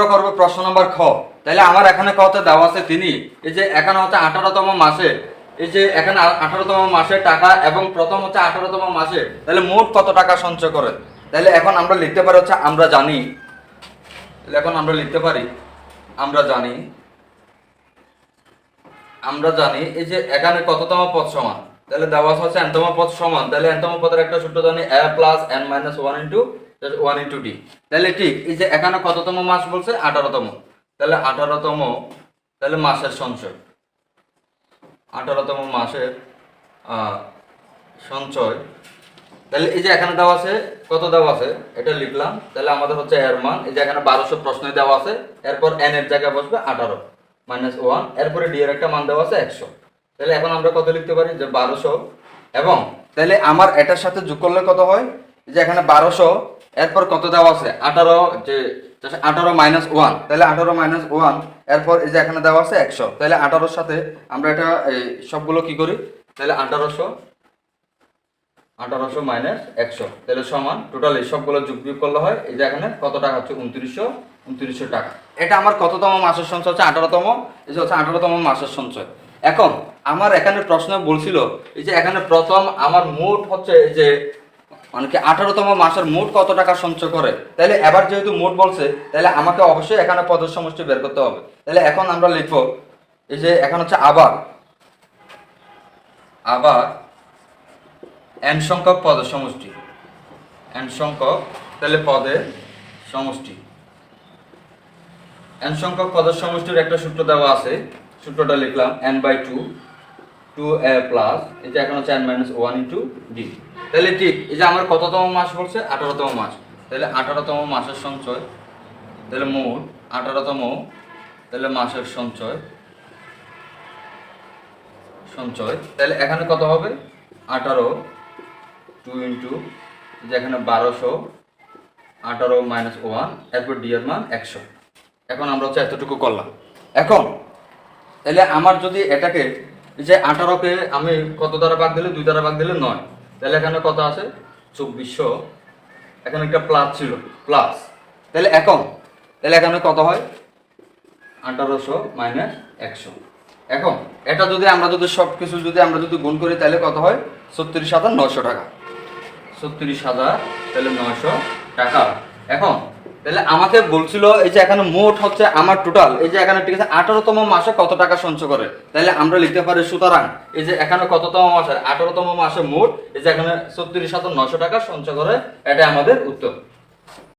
আমরা করব প্রশ্ন নম্বর খ। তাহলে আমার এখানে কত দেওয়া আছে তিনি? এই যে এখানে হচ্ছে আঠারোতম মাসে, এই যে এখানে আঠারোতম মাসে টাকা এবং প্রথম হচ্ছে আঠারোতম মাসে তাহলে মোট কত টাকা সঞ্চয় করে তাহলে এখন আমরা লিখতে পারি হচ্ছে আমরা জানি। তাহলে এখন আমরা লিখতে পারি, আমরা জানি আমরা জানি, এই যে এখানে কততম পদ সমান? তাহলে দেওয়া হচ্ছে এনতম পদ সমান তাহলে এনতম পদের একটা সূত্র জানি a plus n minus one into one into d তাহলে ঠিক, এই যে এখানে কততম মাস বলছে? আঠারোতম। তাহলে আঠারোতম, তাহলে মাসের সঞ্চয়। আঠারোতম মাসের সঞ্চয়। তাহলে এই যে এখানে দেওয়া আছে, কত দেওয়া আছে? এটা লিখলাম। তাহলে আমাদের হচ্ছে এর মান। এই যে এখানে বারোশো প্রশ্ন দেওয়া আছে, এরপর এন এর জায়গায় বসবে আঠারো মাইনাস ওয়ান এরপরে ডি এর একটা মান দেওয়া আছে একশো। তাহলে এখন আমরা কত লিখতে পারি? যে বারোশো। এবং তাহলে আমার এটার সাথে যোগ করলে কত হয়? যে এখানে বারোশো এরপর কত দেওয়া আছে? আঠারো, যে আঠারো মাইনাস ওয়ান তাহলে আঠারো মাইনাস ওয়ান এরপর এই যে এখানে দেওয়া আছে একশো। তাহলে আঠারোর সাথে আমরা এটা, এই সবগুলো কি করি? তাহলে আঠারোশো আঠারোশো মাইনাস একশো। তাহলে সমান টোটাল এই সবগুলো যোগ বিয়োগ করলে হয়, এই যে এখানে কত টাকা হচ্ছে? উনত্রিশশো উনত্রিশশো টাকা। এটা আমার কততম মাসের সঞ্চয় হচ্ছে? আঠারোতম। এই যে হচ্ছে আঠারোতম মাসের সঞ্চয়। এখন আমার এখানে প্রশ্ন বলছিল, এই যে এখানে প্রথম আমার মোট হচ্ছে এই যে মানে কি আঠারোতম মাসের মোট কত টাকা সঞ্চয় করে? তাহলে এবার যেহেতু মোট বলছে তাহলে আমাকে অবশ্যই এখানে পদের সমষ্টি বের করতে হবে। তাহলে এখন আমরা লিখব, এই যে এখন হচ্ছে আবার আবার এন সংখ্যক পদের সমষ্টি এন সংখ্যক তাহলে পদের সমষ্টি। এন সংখ্যক পদের সমষ্টির একটা সূত্র দেওয়া আছে, সূত্রটা লিখলাম n by two two a plus এটা এখন হচ্ছে n minus one into d তাহলে ঠিক, এই যে আমার কততম মাস বলছে? আঠারোতম মাস। তাহলে আঠারোতম মাসের সঞ্চয়, তাহলে মোট আঠারোতম, তাহলে মাসের সঞ্চয় সঞ্চয়, তাহলে এখানে কত হবে? আঠারো টু ইন্টু, যেখানে বারোশো, আঠারো মাইনাস ওয়ান, এরপর ডি এর মান একশো। এখন আমরা হচ্ছে এতটুকু করলাম। এখন, তাহলে আমার যদি এটাকে যে আঠারোকে আমি কত দ্বারা ভাগ দিলে? দুই দ্বারা ভাগ দিলে নয়। তাহলে এখানে কত আছে? চব্বিশশো। এখানে একটা প্লাস ছিল প্লাস তাহলে এখন, তাহলে এখানে কত হয়? আঠারোশো মাইনাস একশো। এখন, এটা যদি আমরা যদি সব কিছু যদি আমরা যদি গুণ করি, তাহলে কত হয়? ছত্রিশ হাজার নয়শো টাকা। ছত্রিশ হাজার, তাহলে নয়শো টাকা। এখন তাহলে আমাকে বলছিল, এই যে এখানে মোট হচ্ছে আমার টোটাল এই যে এখানে ঠিক আছে, আঠারোতম মাসে কত টাকা সঞ্চয় করে? তাহলে আমরা লিখতে পারি, সুতরাং, এই যে এখানে কততম মাসে, আঠারোতম মাসে মোট, এই যে এখানে ছত্রিশ হাজার নশো টাকা সঞ্চয় করে এটা আমাদের উত্তর।